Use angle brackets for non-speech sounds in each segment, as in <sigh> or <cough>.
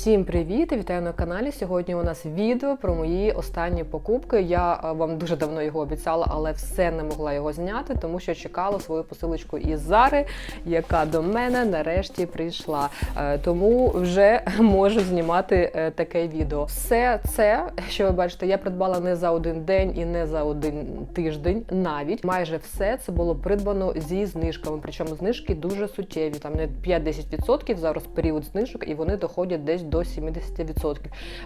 Всім привіт! Вітаю на каналі. Сьогодні у нас відео про мої останні покупки. Я е, вам дуже давно його обіцяла, але все не могла його зняти, тому що чекала свою посилочку із Зари, яка до мене нарешті прийшла. Е, Тому вже <laughs> можу знімати е, таке відео. Все це, що ви бачите, я придбала не за один день і не за один тиждень. Навіть майже все це було придбано зі знижками. Причому знижки дуже суттєві. Там не 5-10% зараз період знижок, і вони доходять десь до 70%.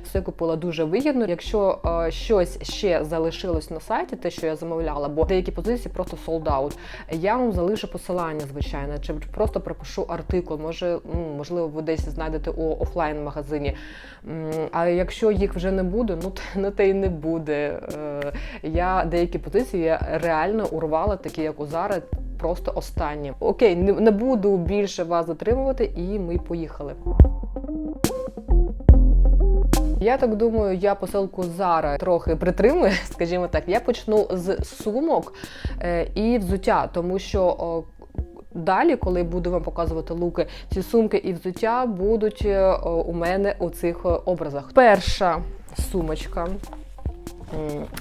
Все купила дуже вигідно. Якщо е, щось ще залишилось на сайті, те, що я замовляла, бо деякі позиції просто sold out, я вам залишу посилання, звичайно, чи просто пропишу артикул. Може, ну, можливо, ви десь знайдете у офлайн-магазині. А якщо їх вже не буде, ну, т- ну те й не буде. Е, Я деякі позиції я реально урвала, такі як у Zara, просто останні. Окей, не буду більше вас затримувати, і ми поїхали. Я так думаю, я посилку зараз трохи притримую, <laughs> скажімо так. Я почну з сумок е, і взуття, тому що. Далі, коли буду вам показувати луки, ці сумки і взуття будуть е, у мене у цих е, образах. Перша сумочка.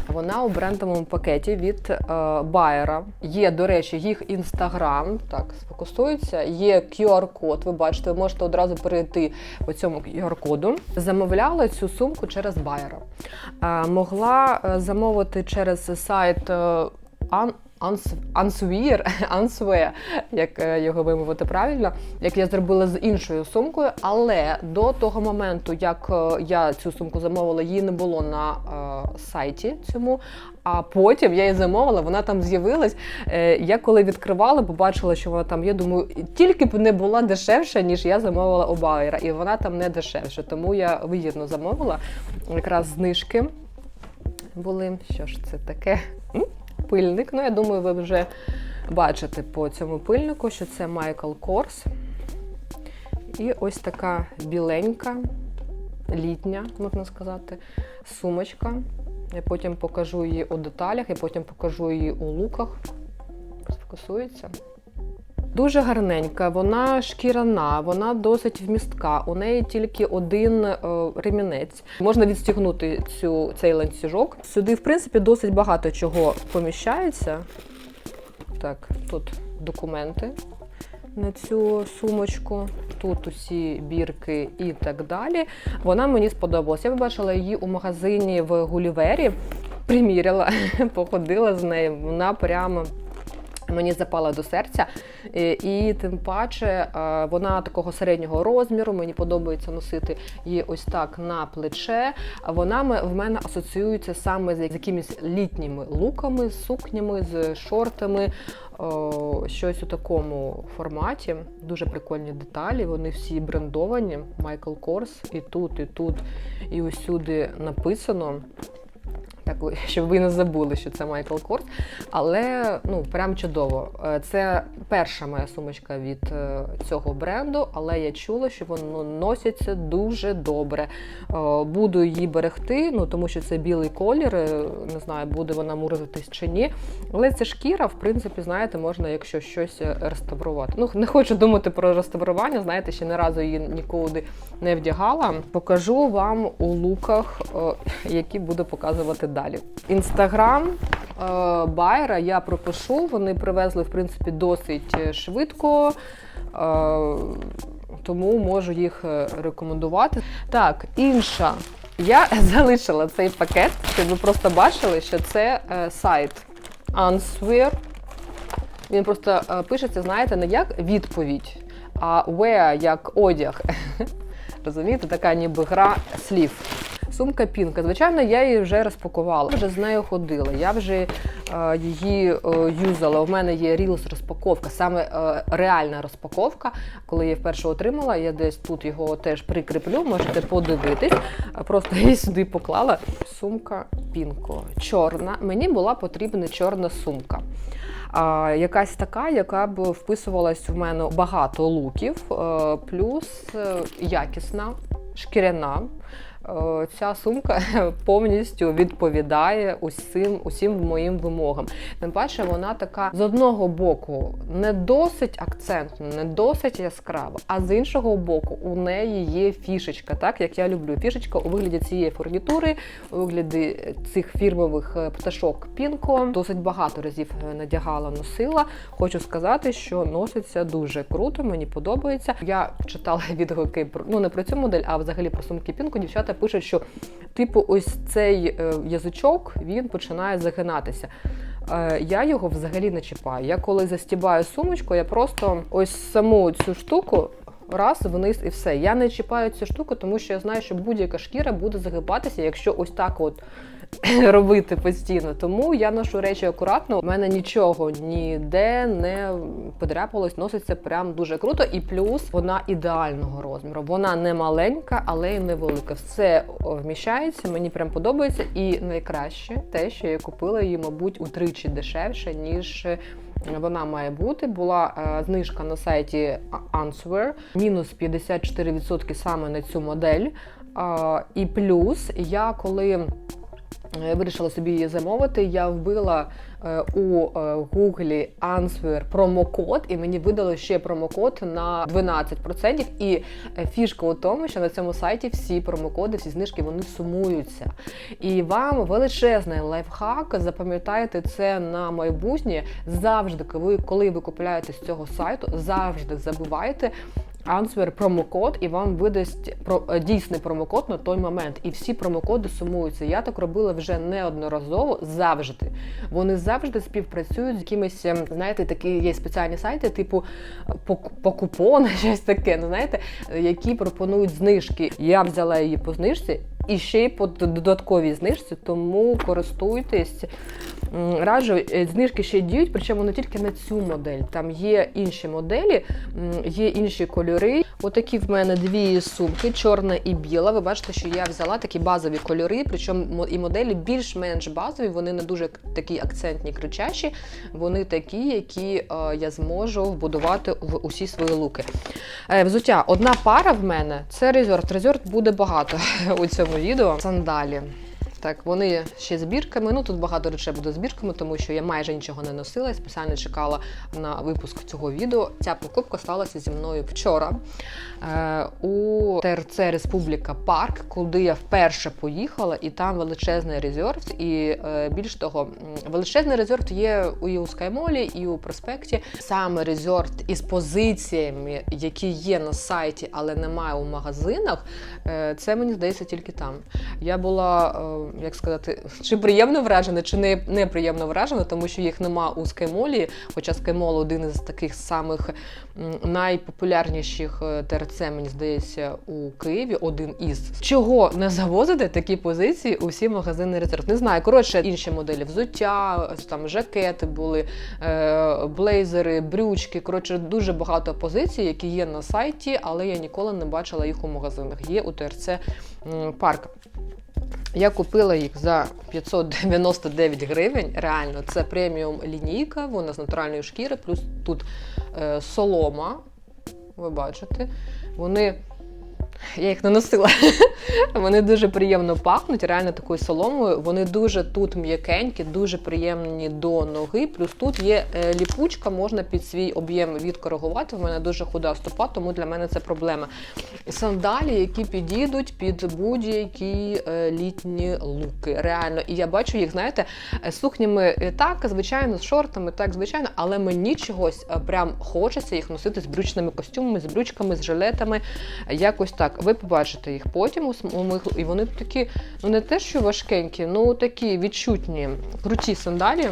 Вона у брендовому пакеті від е, Байера. Є, до речі, їх інстаграм. Так, сфокусується. Є QR-код. Ви бачите, ви можете одразу перейти по цьому QR-коду. Замовляла цю сумку через Байера. Е, могла е, замовити через сайт Ан- Ans- Answear, Answear, як е, його вимовити правильно, як я зробила з іншою сумкою, але до того моменту, як е, я цю сумку замовила, її не було на е, сайті цьому. А потім я її замовила, вона там з'явилась. Е, я коли відкривала, побачила, що вона там є. Думаю, тільки б не була дешевша, ніж я замовила у Байера, і вона там не дешевша. Тому я вигідно замовила якраз знижки були. Що ж це таке? Пильник. Ну, я думаю, ви вже бачите по цьому пильнику, що це Michael Kors. І ось така біленька, літня, можна сказати, сумочка. Я потім покажу її у деталях, і потім покажу її у луках. Сфокусується. Дуже гарненька, вона шкіряна, вона досить вмістка. У неї тільки один е, ремінець. Можна відстігнути цю, цей ланцюжок. Сюди, в принципі, досить багато чого поміщається. Так, тут документи на цю сумочку. Тут усі бірки і так далі. Вона мені сподобалася. Я побачила її у магазині в Гулівері, приміряла, <laughs> походила з нею. Вона прямо мені запала до серця. І, тим паче е, вона такого середнього розміру. Мені подобається носити її ось так на плече. Вона в мене асоціюється саме з якимись літніми луками, з сукнями, з шортами. О, щось у такому форматі. Дуже прикольні деталі. Вони всі брендовані. Michael Kors. І тут, і тут, і усюди написано. Так, <laughs> щоб ви не забули, що це Майкл Корс. Але ну прям чудово. Е, Це перша моя сумочка від е, цього бренду, але я чула, що воно носиться дуже добре. Е, Буду її берегти, ну тому що це білий колір. Не знаю, буде вона мурзитись чи ні. Але це шкіра, в принципі, знаєте, можна, якщо щось реставрувати. Ну, не хочу думати про реставрування, знаєте, ще ні разу її нікуди не вдягала. Покажу вам у луках, які буду показувати далі. Інстаграм е, Байера я пропишу. Вони привезли, в принципі, досить е, швидко. е, Тому можу їх рекомендувати. Так, інша. Я <laughs> залишила цей пакет, щоб ви просто бачили, що це сайт Answer. Він просто пишеться, знаєте, не як відповідь, а wear як одяг. <laughs> Розумієте, така ніби гра слів. Сумка пінка. Звичайно, я її вже розпакувала. Вже з нею ходила. Я вже е, її е, юзала. У мене є Reels розпаковка, саме е, реальна розпаковка. Коли я вперше отримала, я десь тут його теж прикріплю, можете подивитись. Просто <laughs> її сюди поклала. Сумка пінко. Чорна. Мені була потрібна чорна сумка. А, якась така, яка б вписувалась в мене багато луків, е, плюс е, якісна, шкіряна. Е, ця сумка <laughs> повністю відповідає усім, усім моїм вимогам. Тим паче, вона така з одного боку не досить акцентна, не досить яскрава, а з іншого боку, у неї є фішечка, так як я люблю. Фішечка у вигляді цієї фурнітури, у вигляді цих фірмових е, пташок Пінко. Досить багато разів е, надягала, носила. Хочу сказати, що носиться дуже круто, мені подобається. Я читала <laughs> відгуки про ну не про цю модель, а взагалі про сумки Пінко. Дівчата пишуть, що типу, ось цей е, язичок він починає загинатися. Е, Я його взагалі не чіпаю. Я коли застібаю сумочку, я просто ось саму цю штуку. Раз вниз і все. Я не чіпаю цю штуку, тому що я знаю, що будь-яка шкіра буде загибатися, якщо ось так от <clears throat> робити постійно. Тому я ношу речі акуратно. У мене нічого ніде не подряпалось, носиться прям дуже круто. І плюс вона ідеального розміру. Вона не маленька, але й не велика. Все вміщається, мені прям подобається. І найкраще те, що я купила її, мабуть, утричі дешевше, ніж. Вона має бути. Була е, знижка на сайті Answer, мінус 54% саме на цю модель. А, і плюс я коли е, вирішила собі її замовити, я вбила е, у е, Гуглі Answer промокод, і мені видали ще промокод на 12%. І е, фішка у тому, що на цьому сайті всі промокоди, всі знижки вони сумуються. І вам величезний лайфхак, запам'ятайте це на майбутнє. Завжди, коли, ви купуєте з цього сайту, завжди забувайте. Answer промокод і вам видасть про е, дійсний промокод на той момент. І всі промокоди сумуються. Я так робила вже неодноразово завжди. Вони завжди співпрацюють з якимись, ем, знаєте, такі є спеціальні сайти, типу е, по, <laughs> щось таке. Ну знаєте, е, які пропонують знижки. Я взяла її по знижці. І ще й по додатковій знижці, тому користуйтесь. Раджу, е, знижки ще діють, причому не тільки на цю модель. Там є інші моделі, є інші кольори. Отакі в мене дві сумки, чорна і біла. Ви бачите, що я взяла такі базові кольори, причому і моделі більш-менш базові, вони не дуже такі акцентні, кричащі. Вони такі, які е, я зможу вбудувати в усі свої луки. Е, Взуття, одна пара в мене це резорт. Резорт буде багато <laughs> у цьому відео. Сандалі. Так, вони ще збірками. Ну тут багато речей буде збірками, тому що я майже нічого не носила. Я спеціально чекала на випуск цього відео. Ця покупка сталася зі мною вчора е, у ТРЦ Республіка Парк, куди я вперше поїхала, і там величезний резорт. І е, більш того, величезний резорт є і у Скаймолі, і у проспекті. Саме резорт із позиціями, які є на сайті, але немає у магазинах. е, Це мені здається тільки там. Я була, е, як сказати, чи приємно вражена, чи не неприємно вражена, тому що їх нема у Скаймолі. Хоча Скаймол один із таких самих найпопулярніших е, ТРЦ, мені здається, у Києві. Один із чого не завозити такі позиції у всі магазини резерв. Не знаю. Коротше, інші моделі взуття, там жакети були, е, блейзери, брючки. Коротше, дуже багато позицій, які є на сайті, але я ніколи не бачила їх у магазинах. Є у ТРЦ парк. Я купила їх за 599 гривень. Реально, це преміум лінійка, вона з натуральної шкіри, плюс тут е, солома. Ви бачите, вони. Я їх не носила. <laughs> Вони дуже приємно пахнуть, реально такою соломою. Вони дуже тут м'якенькі, дуже приємні до ноги. Плюс тут є е, ліпучка, можна під свій об'єм відкоригувати. В мене дуже худа стопа, тому для мене це проблема. Сандалі, які підійдуть під будь-які е, літні луки. Реально. І я бачу їх, знаєте, е, сукнями так, звичайно, з шортами, так, звичайно, але мені чогось прям хочеться їх носити з брючними костюмами, з брючками, з жилетами. Якось так. Ви побачите їх потім у моїх, і вони такі, ну не те, що важкенькі, ну такі відчутні, круті сандалі.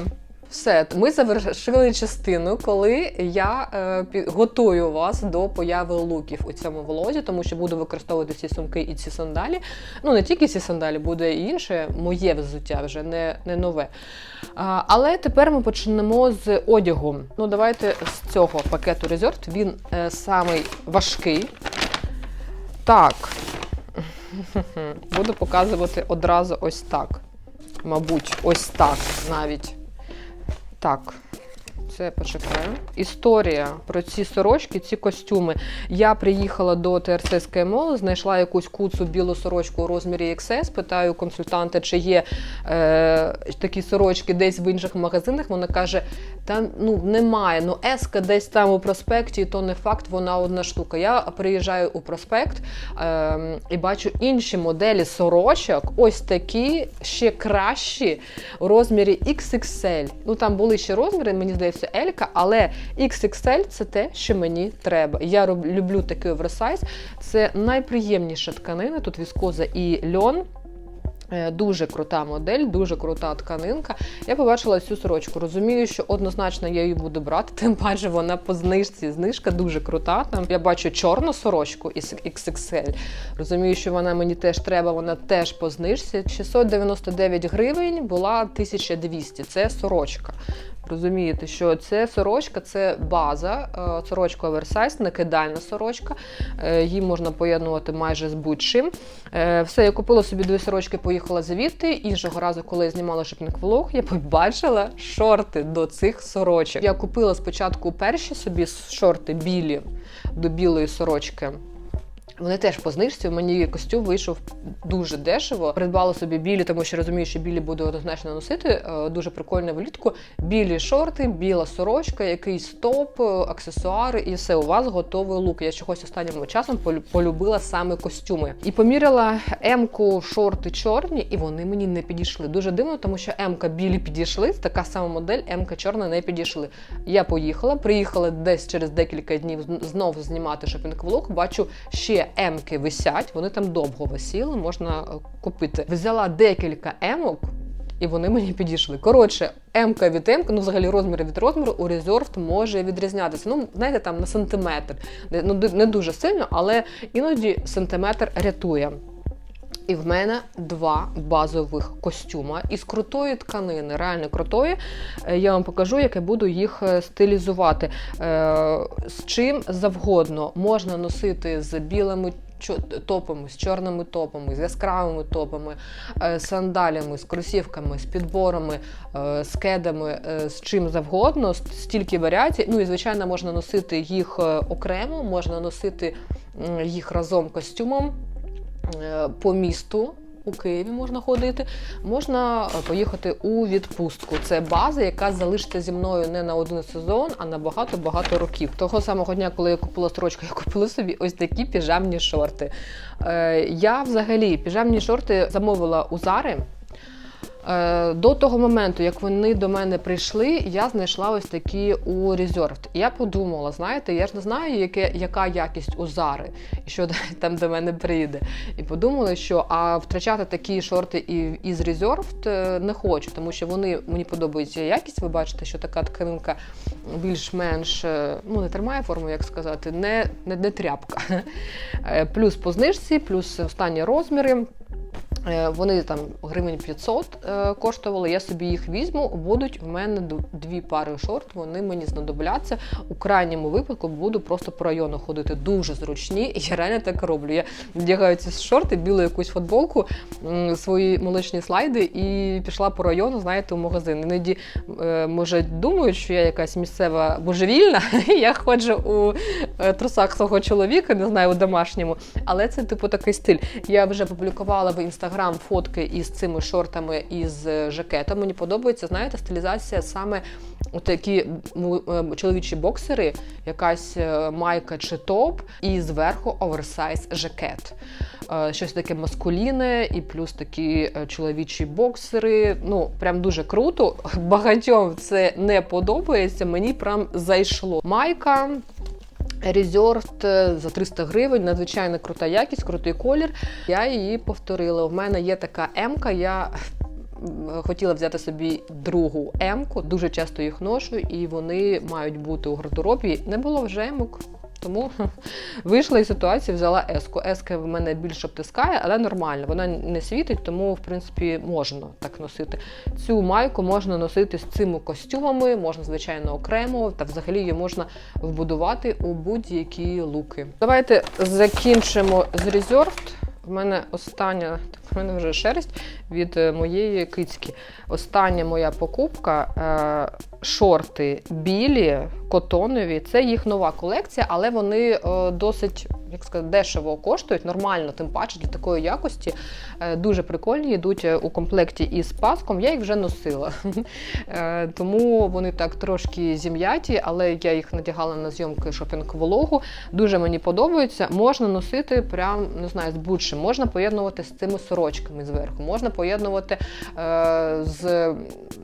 Все, ми завершили частину, коли я е, готую вас до появи луків у цьому влозі, тому що буду використовувати ці сумки і ці сандалі. Ну не тільки ці сандалі, буде і інше, моє взуття вже не, не нове. А, але тепер ми почнемо з одягу. Ну, давайте з цього пакету Resort. Він е, самий важкий. Так. <laughs> Буду показувати одразу ось так. Мабуть, ось так навіть. Так. Це почекаю. Історія про ці сорочки, ці костюми. Я приїхала до ТРЦ СКМО, знайшла якусь куцу білу сорочку у розмірі XS, питаю консультанта, чи є е, такі сорочки десь в інших магазинах. Вона каже: та ну немає. Ну еска десь там у проспекті, то не факт, вона одна штука. Я приїжджаю у проспект е, і бачу інші моделі сорочок, ось такі ще кращі у розмірі XXL. Ну там були ще розміри, мені здається, Елька, але XXL це те, що мені треба. Я люблю такий оверсайз. Це найприємніша тканина. Тут віскоза і льон. Е, Дуже крута модель, дуже крута тканинка. Я побачила цю сорочку. Розумію, що однозначно я її буду брати, <laughs> тим паче вона по знижці. Знижка дуже крута. Там я бачу чорну сорочку із XXL. Розумію, що вона мені теж треба, вона теж по знижці. 699 гривень була 1200. Це сорочка. Розумієте, що це сорочка, це база, е, сорочка оверсайз, накидальна сорочка. Е, Її можна поєднувати майже з будь-чим. Все, я купила собі дві сорочки, поїхала звідти. Іншого разу, коли я знімала шипник влог, я побачила шорти до цих сорочок. Я купила спочатку перші собі шорти білі до білої сорочки. Вони теж по знижці. Мені костюм вийшов дуже дешево. Придбала собі білі, тому що розумію, що білі буду однозначно носити. Е, Дуже прикольно влітку. Білі шорти, біла сорочка, якийсь топ, е, аксесуари, і все. У вас готовий лук. Я чогось останнім часом полю- полюбила саме костюми. І поміряла М-ку шорти чорні, і вони мені не підійшли. Дуже дивно, тому що М-ка білі підійшли, така сама модель, М-ка чорна не підійшли. Я поїхала, приїхала десь через декілька днів знов знімати шопінг-влог. Бачу, ще М-ки висять, вони там довго висіли, можна е, купити. Взяла декілька М-ок. І вони мені підійшли. Коротше, М-ка від М-ка, ну взагалі розміри від розміру у Reserved може відрізнятися. Ну, знаєте, там на сантиметр. Ну, не дуже сильно, але іноді сантиметр рятує. І в мене два базових костюма із крутої тканини, реально крутої. Е, Я вам покажу, як я буду їх е, стилізувати. Е, З чим завгодно можна носити з білими топами, з чорними топами, з яскравими топами, сандалями, з кросівками, з підборами, з кедами, з чим завгодно, стільки варіацій. Ну і звичайно, можна носити їх окремо, можна носити їх разом костюмом по місту. У Києві можна ходити, можна е, поїхати у відпустку. Це база, яка залишиться зі мною не на один сезон, а на багато-багато років. Того самого дня, коли я купила строчку, я купила собі ось такі піжамні шорти. Е, я взагалі піжамні шорти замовила у Зари. Е, До того моменту, як вони до мене прийшли, я знайшла ось такі у Reserved. І я подумала, знаєте, я ж не знаю, яке, яка якість у Зари, що <laughs> там до мене прийде. І подумала, що а втрачати такі шорти із Reserved е, не хочу, тому що вони мені подобається якість. Ви бачите, що така тканинка більш-менш е, ну не тримає форму, як сказати, не, не, не тряпка. <laughs> Плюс по знижці, плюс останні розміри. Е, Вони там гривень 500 е, коштували. Я собі їх візьму. Будуть в мене дві пари шорт. Вони мені знадобляться. У крайньому випадку буду просто по району ходити дуже зручні. Я реально так роблю. Я вдягаю ці шорти, білу якусь футболку, свої молочні слайди і пішла по району, знаєте, у магазин. Іноді е, може думають, що я якась місцева божевільна. <laughs> Я ходжу у трусах свого чоловіка, не знаю, у домашньому. Але це типу такий стиль. Я вже публікувала в інстаграм фотки із цими шортами із е, жакетом. Мені подобається, знаєте, стилізація саме такі е, чоловічі боксери, якась е, майка чи топ, і зверху оверсайз жакет. Щось таке маскуліне, і плюс такі чоловічі боксери. Ну, прям дуже круто. <laughs> Багатьом це не подобається. Мені прям зайшло. Майка. Reserved е, за 300 гривень, надзвичайно крута якість, крутий колір. Я її повторила. У мене є така М-ка, я хотіла взяти собі другу М-ку, дуже часто їх ношу, і вони мають бути у гардеробі. Не було вже М-ок. Тому <laughs> вийшла із ситуації, взяла еску. Еска в мене більше обтискає, але нормально. Вона не світить, тому в принципі можна так носити. Цю майку можна носити з цими костюмами, можна, звичайно, окремо, та взагалі її можна вбудувати у будь-які луки. Давайте закінчимо з Reserved. В мене остання, в мене вже шерсть від е, моєї кицьки. Остання моя покупка е, шорти білі, котонові. Це їх нова колекція, але вони е, досить як сказати, дешево коштують, нормально, тим паче для такої якості. Е, дуже прикольні, йдуть е, у комплекті із паском. Я їх вже носила. <laughs> Тому вони так трошки зім'яті, але я їх надягала на зйомки шопінг вологу. Дуже мені подобаються. Можна носити прям не знаю, з будь-чим. Можна поєднувати з цими сорочками зверху, можна поєднувати е, з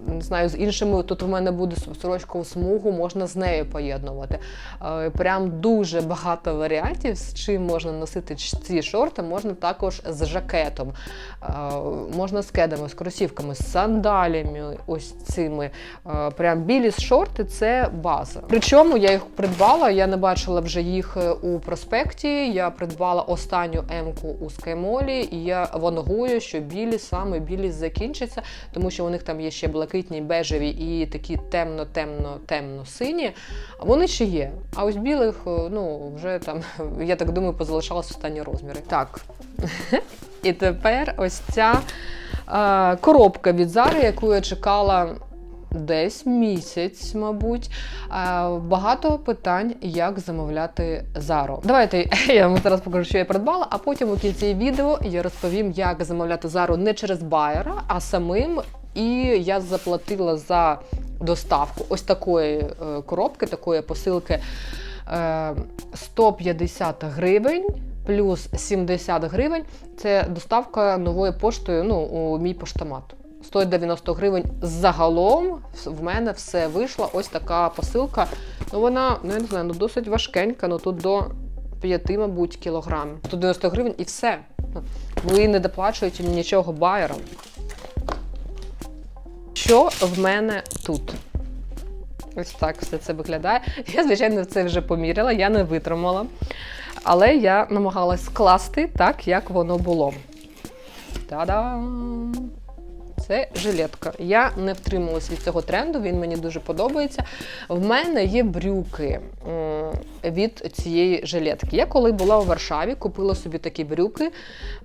не знаю, з іншими. Тут у мене буде сорочкову смугу, можна з нею поєднувати. Е, прям дуже багато варіантів, з чим можна носити ці шорти. Можна також з жакетом, е, можна з кедами, з кросівками, з сандалями. Ось цими. Е, прям білі шорти це база. Причому я їх придбала, я не бачила вже їх у проспекті. Я придбала останню М-ку у Скаймолі, і я вангую, що білі саме білі закінчаться, тому що у них там є ще блакитні, бежеві і такі темно-темно-темно-сині. А вони ще є. А ось білих, ну вже там, <laughs> я так думаю, позалишалися останні розміри. Так. <laughs> І тепер ось ця е, коробка від Зари, яку я чекала. Десь місяць, мабуть, багато питань, як замовляти зару. Давайте <laughs> я вам зараз покажу, що я придбала, а потім у кінці відео я розповім, як замовляти зару не через байера, а самим. І я заплатила за доставку ось такої е, коробки, такої посилки 150 е, гривень. Плюс 70 гривень це доставка новою поштою ну, у мій поштомат. 190 гривень загалом в мене все вийшла. Ось така посилка. Ну вона, ну я не знаю, ну досить важкенька, ну тут до 5, мабуть, кілограм. 190 гривень і все. Ви не доплачуєте нічого байерам. Що в мене тут? Ось так все це виглядає. Я, звичайно, це вже поміряла, я не витримала. Але я намагалась скласти так, як воно було. Та-дам! Це жилетка. Я не втрималась від цього тренду, він мені дуже подобається. В мене є брюки від цієї жилетки. Я коли була у Варшаві, купила собі такі брюки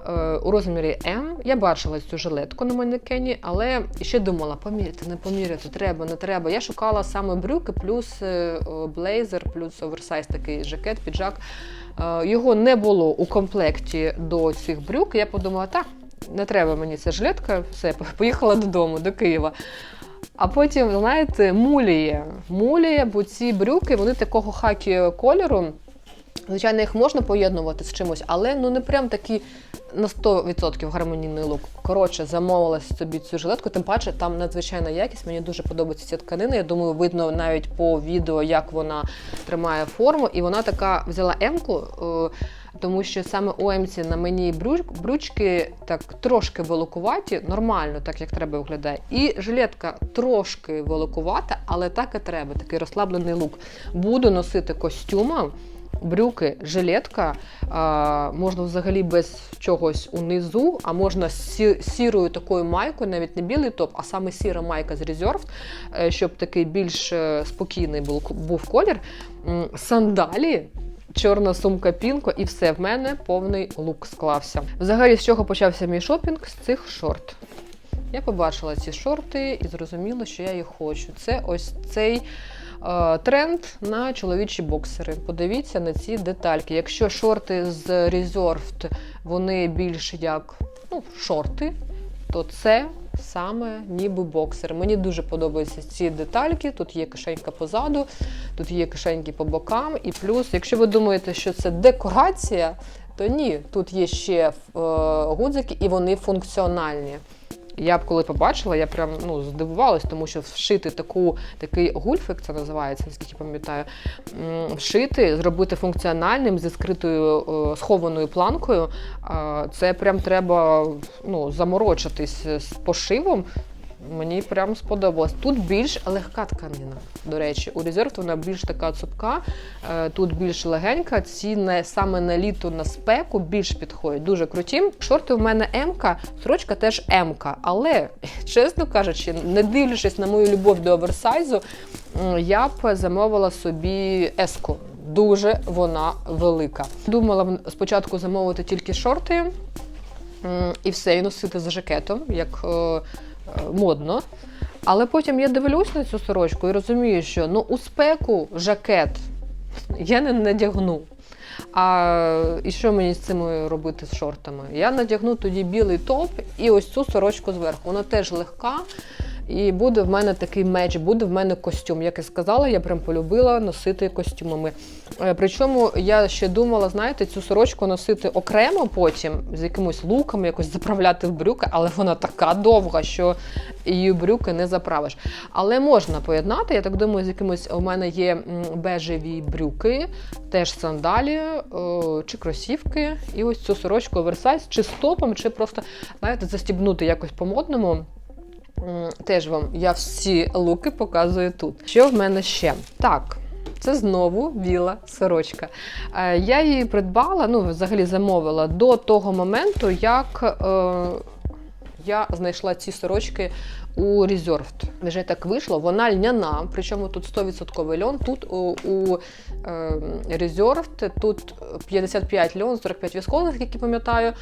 е, у розмірі М. Я бачила цю жилетку на манекені, але ще думала, поміряти, не поміряти, треба, не треба. Я шукала саме брюки, плюс е, блейзер, плюс оверсайз такий жакет, піджак. Е, його не було у комплекті до цих брюк. Я подумала, так не треба мені ця жилетка, все, <laughs> поїхала додому, до Києва. А потім, знаєте, муліє. Муліє, бо ці брюки, вони такого хакі кольору. Звичайно, їх можна поєднувати з чимось, але ну не прям такі на 100% гармонійний лук. Коротше, замовила собі цю жилетку, тим паче там надзвичайна якість. Мені дуже подобається ця тканина. Я думаю, видно навіть по відео, як вона тримає форму. І вона така взяла М-ку. Тому що саме у Емці на мені брючки так трошки великуваті, нормально, так як треба виглядає. І жилетка трошки великувата, але так і треба, такий розслаблений лук. Буду носити костюмом. Брюки, жилетка, а, можна взагалі без чогось унизу, а можна з сірою такою майкою, навіть не білий топ, а саме сіра майка з е, щоб такий більш е, спокійний був колір. Сандалі чорна сумка пінко, і все в мене повний лук склався. Взагалі, з чого почався мій шопінг? З цих шорт. Я побачила ці шорти і зрозуміла, що я їх хочу. Це ось цей е, тренд на чоловічі боксери. Подивіться на ці детальки. Якщо шорти з Reserved, вони більш як ну, шорти, то це саме ніби боксер. Мені дуже подобаються ці детальки. Тут є кишенька позаду, тут є кишеньки по бокам. І плюс, якщо ви думаєте, що це декорація, то ні, тут є ще е, гудзики і вони функціональні. Я б коли побачила, я прям ну, здивувалась, тому що вшити таку, такий гульфик, це називається, наскільки пам'ятаю, вшити, зробити функціональним зі скритою е, схованою планкою. Це прям треба ну, заморочитись з пошивом, Мені прям сподобалось. Тут більш легка тканина. До речі, у резерв вона більш така цупка, е, тут більш легенька. Ці не саме на літо на спеку більш підходять. Дуже круті. Шорти в мене М-ка, сорочка теж М-ка. Але, <laughs> чесно кажучи, не дивлячись на мою любов до оверсайзу, я б замовила собі еску. дуже вона велика. Думала спочатку замовити тільки шорти і все, і носити з жакетом, як е, модно. Але потім я дивлюсь на цю сорочку і розумію, що ну у спеку жакет я не надягну. А і що мені з цим робити з шортами? Я надягну тоді білий топ і ось цю сорочку зверху. Вона теж легка. І буде в мене такий меч, буде в мене костюм. Як і сказала, я прям полюбила носити костюмами. Е, Причому я ще думала, знаєте, цю сорочку носити окремо потім з якимось луком, якось заправляти в брюки, але вона така довга, що її брюки не заправиш. Але можна поєднати. Я так думаю, з якимось у мене є бежеві брюки, теж сандалі о, чи кросівки. І ось цю сорочку оверсайз, чи з топом, чи просто, знаєте, застібнути якось по-модному. Теж вам я всі луки показую тут. Що в мене ще? Так. Це знову біла сорочка. Е, Я її придбала, ну, взагалі замовила до того моменту, як е, я знайшла ці сорочки у Reserved. Вже так вийшло. Вона льняна, причому тут 100% льон. Тут у, у е, Reserved, тут 55 льон, 45 віскозних, як я пам'ятаю. Е,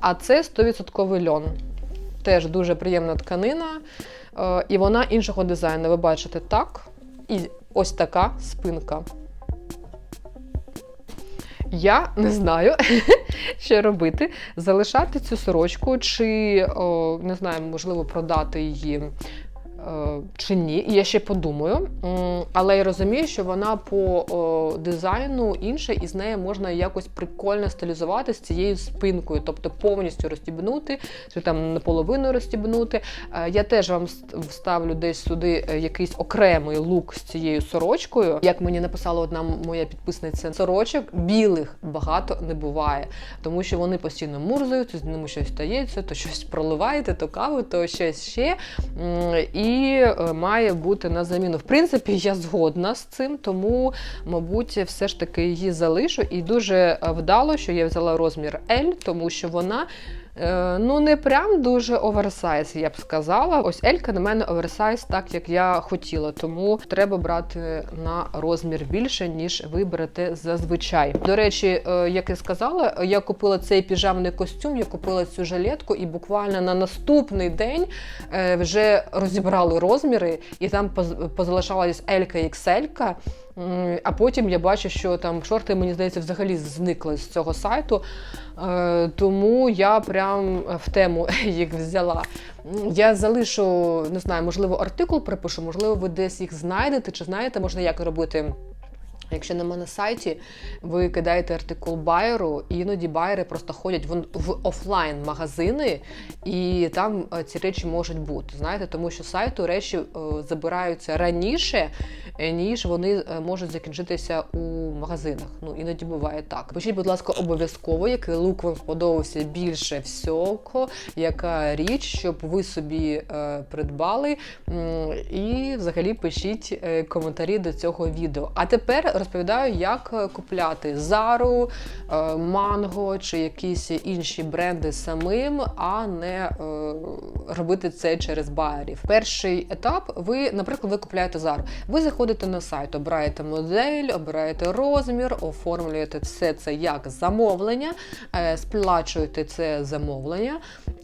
а це 100% льон. Теж дуже приємна тканина. Е, і вона іншого дизайну. Ви бачите так. І ось така спинка. Я не знаю, <laughs> що робити. Залишати цю сорочку, чи о, не знаю, можливо, продати її. Е, Чи ні, я ще подумаю. Але я розумію, що вона по дизайну інша, і з нею можна якось прикольно стилізувати з цією спинкою, тобто повністю розстібнути, чи там наполовину розстібнути. Е, Я теж вам ст- вставлю десь сюди е, якийсь окремий лук з цією сорочкою. Як мені написала одна моя підписниця, сорочок білих багато не буває, тому що вони постійно мурзаються, з ними щось стається, то щось проливаєте, то каву, то щось ще. М, І е, має бути на заміну. В принципі, я згодна з цим, тому, мабуть, все ж таки її залишу. І дуже е, вдало, що я взяла розмір L, тому що вона. Е, Ну, не прям дуже оверсайз, я б сказала. Ось Елька на мене оверсайз, так як я хотіла, тому треба брати на розмір більше, ніж ви берете зазвичай. До речі, е, як я сказала, я купила цей піжамний костюм, я купила цю жилетку, і буквально на наступний день е, вже розібрали розміри, і там поз- позалишалась Елька і XL. А потім я бачу, що там шорти, мені здається, взагалі зникли з цього сайту. Е, Тому я прям в тему <laughs> їх взяла. Я залишу, не знаю, можливо, артикул припишу, можливо, ви десь їх знайдете, чи знаєте, можна як робити. Якщо нема на сайті, ви кидаєте артикул байеру, і іноді байери просто ходять в, в офлайн магазини, і там е, ці речі можуть бути. Знаєте, тому що сайту речі е, забираються раніше, е, ніж вони можуть закінчитися у магазинах. Ну іноді буває так. Пишіть, будь ласка, обов'язково, який лук вам сподобався більше всього, яка річ, щоб ви собі придбали. І взагалі пишіть коментарі до цього відео. А тепер розповідаю, як е, купляти Зару, е, Манго чи якісь інші бренди самим, а не е, робити це через байерів. Перший етап: ви, наприклад, ви купляєте Зару. Ви заходите на сайт, обираєте модель, обираєте розмір, оформлюєте все це як замовлення, сплачуєте це замовлення.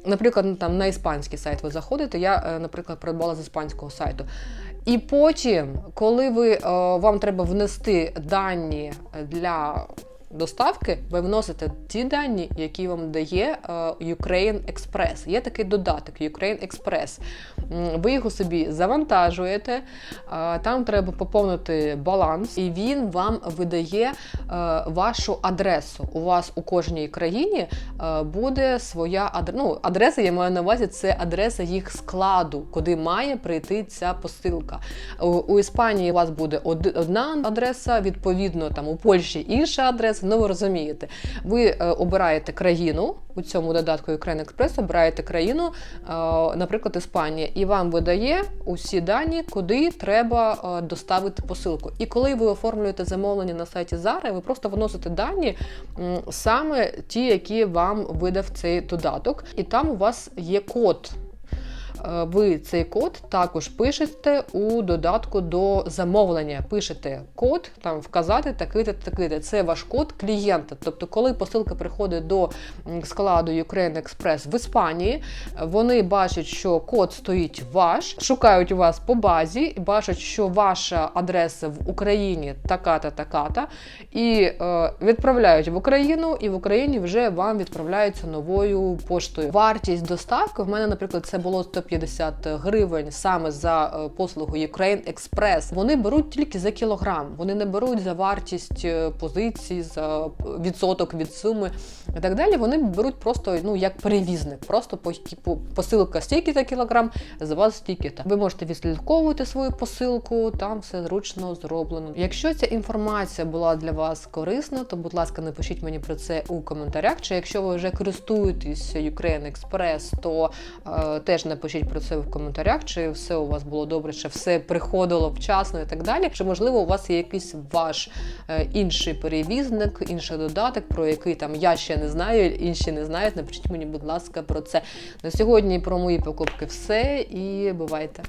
Наприклад, ну, там на іспанський сайт ви заходите. Я, наприклад, придбала з іспанського сайту. І потім, коли ви, е, вам треба внести дані для доставки, ви вносите ті дані, які вам дає е, Ukraine Express. Є такий додаток Ukraine Express. Ви його собі завантажуєте, е, там треба поповнити баланс, і він вам видає е, вашу адресу. У вас у кожній країні буде своя адреса. Ну, адреса, я маю на увазі, це адреса їх складу, куди має прийти ця посилка. У Іспанії у вас буде одна адреса, відповідно, там у Польщі інша адреса. Ну, ви розумієте. Ви е, обираєте країну у цьому додатку Ukraine Express, обираєте країну, е, наприклад, Іспанія, і вам видає усі дані, куди треба е, доставити посилку. І коли ви оформлюєте замовлення на сайті Zara, ви просто вносите дані саме ті, які вам видав цей додаток, і там у вас є код. Е, ви цей код також пишете у додатку до замовлення. Пишете код, там вказати такий-то, такий-то. Це ваш код клієнта. Тобто, коли посилка приходить до складу Ukraine Express в Іспанії, вони бачать, що код стоїть ваш, шукають вас по базі, бачать, що ваша адреса в Україні така-та, така-та, і е, відправляють в Україну, і в Україні вже вам відправляються новою поштою. Вартість доставки в мене, наприклад, це було 150 гривень саме за е, послугу Ukraine Express. Вони беруть тільки за кілограм, вони не беруть за вартість позиції позицій, за відсоток від суми і так далі. Вони беруть просто ну як перевізник, просто по, по посилка стільки за кілограм, за вас стільки-то. Ви можете відслідковувати свою посилку, там все зручно зроблено. Якщо ця інформація була для вас корисна, то будь ласка, напишіть мені про це у коментарях. Чи якщо ви вже користуєтесь Ukraine Express, то е, теж напишіть про це в коментарях, чи все у вас було добре, чи все приходило вчасно і так далі. Чи можливо у вас є якийсь ваш е, інший перевізник, інший додаток, про який там я ще не знаю, інші не знають. Напишіть мені, будь ласка, про це. На сьогодні про мої покупки все і бувайте.